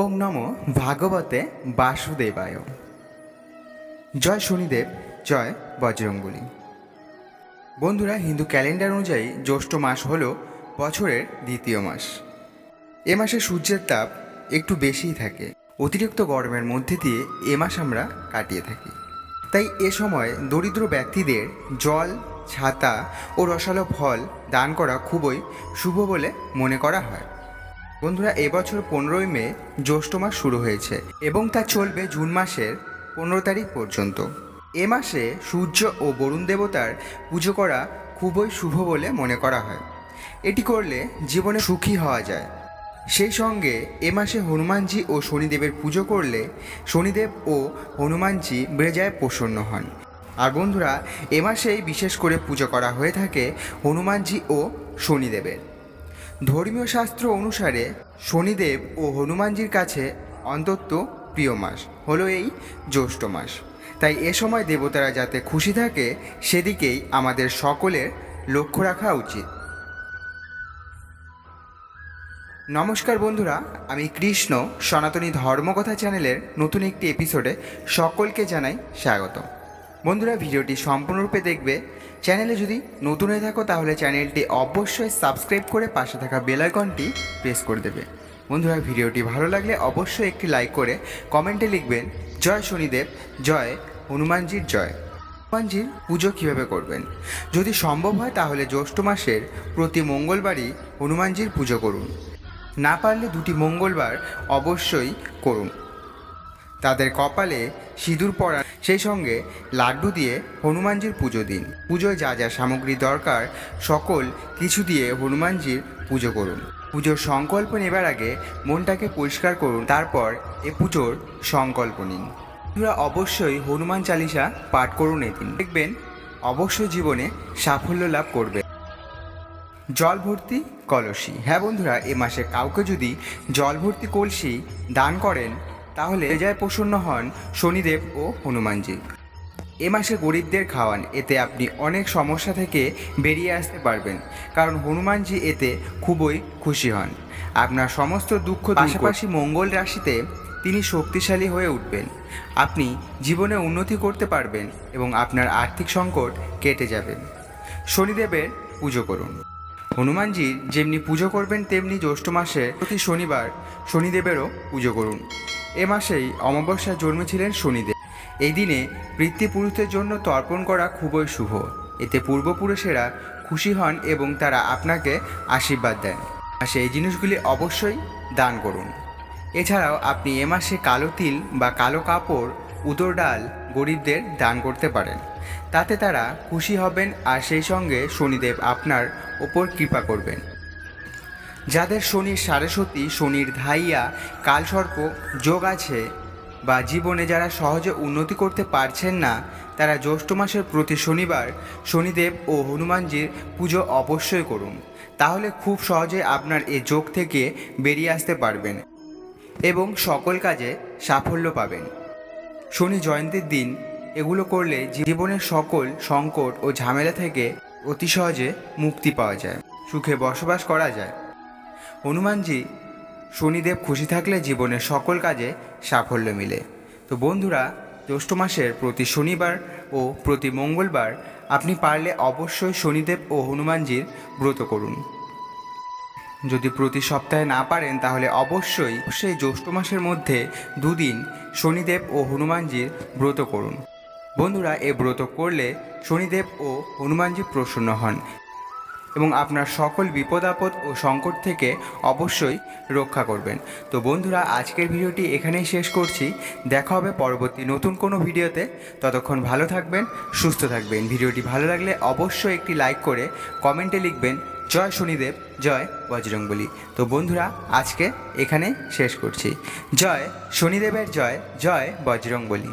ওম নম ভাগবতে বাসুদেবায়। জয় শনিদেব, জয় বজরঙ্গলী বন্ধুরা, হিন্দু ক্যালেন্ডার অনুযায়ী জ্যৈষ্ঠ মাস হল বছরের দ্বিতীয় মাস। এ মাসে সূর্যের তাপ একটু বেশিই থাকে। অতিরিক্ত গরমের মধ্যে দিয়ে এ মাস আমরা কাটিয়ে থাকি। তাই এ সময় দরিদ্র ব্যক্তিদের জল, ছাতা ও রসালো ফল দান করা খুবই শুভ বলে মনে করা হয়। বন্ধুরা, এবছর পনেরোই মে জ্যৈষ্ঠ মাস শুরু হয়েছে এবং তা চলবে জুন মাসের পনেরো তারিখ পর্যন্ত। এ মাসে সূর্য ও বরুণ দেবতার পুজো করা খুবই শুভ বলে মনে করা হয়। এটি করলে জীবনে সুখী হওয়া যায়। সেই সঙ্গে এ মাসে হনুমানজি ও শনিদেবের পুজো করলে শনিদেব ও হনুমানজি বেজায় প্রসন্ন হন। আর বন্ধুরা, এ মাসেই বিশেষ করে পুজো করা হয়ে থাকে হনুমানজি ও শনিদেবের। ধর্মীয় শাস্ত্র অনুসারে শনিদেব ও হনুমানজির কাছে অন্তত প্রিয় মাস, হলো এই জ্যৈষ্ঠ মাস। তাই এ সময় দেবতারা যাতে খুশি থাকে, সেদিকেই আমাদের সকলের লক্ষ্য রাখা উচিত। নমস্কার বন্ধুরা, আমি কৃষ্ণ, সনাতনী ধর্মকথা চ্যানেলের নতুন একটি এপিসোডে সকলকে জানাই স্বাগত বন্ধুরা ভিডিওটি সম্পূর্ণরূপে দেখবে। চ্যানেলে যদি নতুন হয়ে থাকো, তাহলে চ্যানেলটি অবশ্যই সাবস্ক্রাইব করে পাশে থাকা বেল আইকনটি প্রেস করে দেবে। বন্ধুরা, ভিডিওটি ভালো লাগলে অবশ্যই একটি লাইক করে কমেন্টে লিখবেন, জয় শনিদেব, জয় হনুমানজির জয়। হনুমানজির পুজো কীভাবে করবেন? যদি সম্ভব হয়, তাহলে জ্যৈষ্ঠ মাসের প্রতি মঙ্গলবারই হনুমানজির পুজো করুন। না পারলে দুটি মঙ্গলবার অবশ্যই করুন। তাদের কপালে সিঁদুর পরা সেই সঙ্গে লাড্ডু দিয়ে হনুমানজির পুজো দিন। পুজোয় যা যা সামগ্রী দরকার, সকল কিছু দিয়ে হনুমানজির পুজো করুন। পুজোর সংকল্প নেবার আগে মনটাকে পরিষ্কার করুন, তারপর এ পুজোর সংকল্প নিন। বন্ধুরা, অবশ্যই হনুমান চালিসা পাঠ করুন এদিন। দেখবেন অবশ্যই জীবনে সাফল্য লাভ করবে। জল ভর্তি কলসি। হ্যাঁ বন্ধুরা, এ মাসে কাউকে যদি জল ভর্তি কলসি দান করেন তাহলে যায় প্রসন্ন হন শনিদেব ও হনুমানজি। এ মাসে গরিবদের খাওয়ান, এতে আপনি অনেক সমস্যা থেকে বেরিয়ে আসতে পারবেন, কারণ হনুমানজি এতে খুবই খুশি হন। আপনার সমস্ত দুঃখ পাশাপাশি মঙ্গল রাশিতে তিনি শক্তিশালী হয়ে উঠবেন। আপনি জীবনে উন্নতি করতে পারবেন এবং আপনার আর্থিক সংকট কেটে যাবে। শনিদেবের পুজো করুন। হনুমানজির যেমনি পুজো করবেন, তেমনি জ্যৈষ্ঠ মাসে প্রতি শনিবার শনিদেবেরও পুজো করুন। এ মাসেই অমাবস্যায় জন্মেছিলেন শনিদেব। এই দিনে পিতৃপুরুষদের জন্য তর্পণ করা খুবই শুভ। এতে পূর্বপুরুষেরা খুশি হন এবং তারা আপনাকে আশীর্বাদ দেন। আর সেই জিনিসগুলি অবশ্যই দান করুন। এছাড়াও আপনি এ মাসে কালো তিল বা কালো কাপড়, উদর ডাল গরিবদের দান করতে পারেন। তাতে তারা খুশি হবেন আর সেই সঙ্গে শনিদেব আপনার ওপর কৃপা করবেন। যাদের শনির সারস্বতী, শনির ধাইয়া, কালসর্প যোগ আছে বা জীবনে যারা সহজে উন্নতি করতে পারছেন না, তারা জ্যৈষ্ঠ মাসের প্রতি শনিবার শনিদেব ও হনুমানজির পুজো অবশ্যই করুন। তাহলে খুব সহজে আপনার এ যোগ থেকে বেরিয়ে আসতে পারবেন এবং সকল কাজে সাফল্য পাবেন। শনি জয়ন্তীর দিন এগুলো করলে জীবনের সকল সংকট ও ঝামেলা থেকে অতি সহজে মুক্তি পাওয়া যায়। সুখে বসবাস করা যায়। হনুমানজি শনিদেব খুশি থাকলে জীবনের সকল কাজে সাফল্য মিলে। তো বন্ধুরা, জ্যৈষ্ঠ মাসের প্রতি শনিবার ও প্রতি মঙ্গলবার আপনি পারলে অবশ্যই শনিদেব ও হনুমানজির ব্রত করুন। যদি প্রতি সপ্তাহে না পারেন, তাহলে অবশ্যই সেই জ্যৈষ্ঠ মাসের মধ্যে দুদিন শনিদেব ও হনুমানজির ব্রত করুন। বন্ধুরা, এ ব্রত করলে শনিদেব ও হনুমানজি প্রসন্ন হন। এবং আপনার সকল বিপদ, আপদ ও সংকট থেকে অবশ্যই রক্ষা করবেন। তো বন্ধুরা, আজকের ভিডিওটি এখানেই শেষ করছি। দেখা হবে পরবর্তী নতুন কোনো ভিডিওতে। ততক্ষণ ভালো থাকবেন, সুস্থ থাকবেন। ভিডিওটি ভালো লাগলে অবশ্যই একটি লাইক করে কমেন্টে লিখবেন, জয় শনিদেব, জয় বজরংবলী। তো বন্ধুরা, আজকে এখানে শেষ করছি। জয় শনিদেবের জয় জয় বজরংবলী।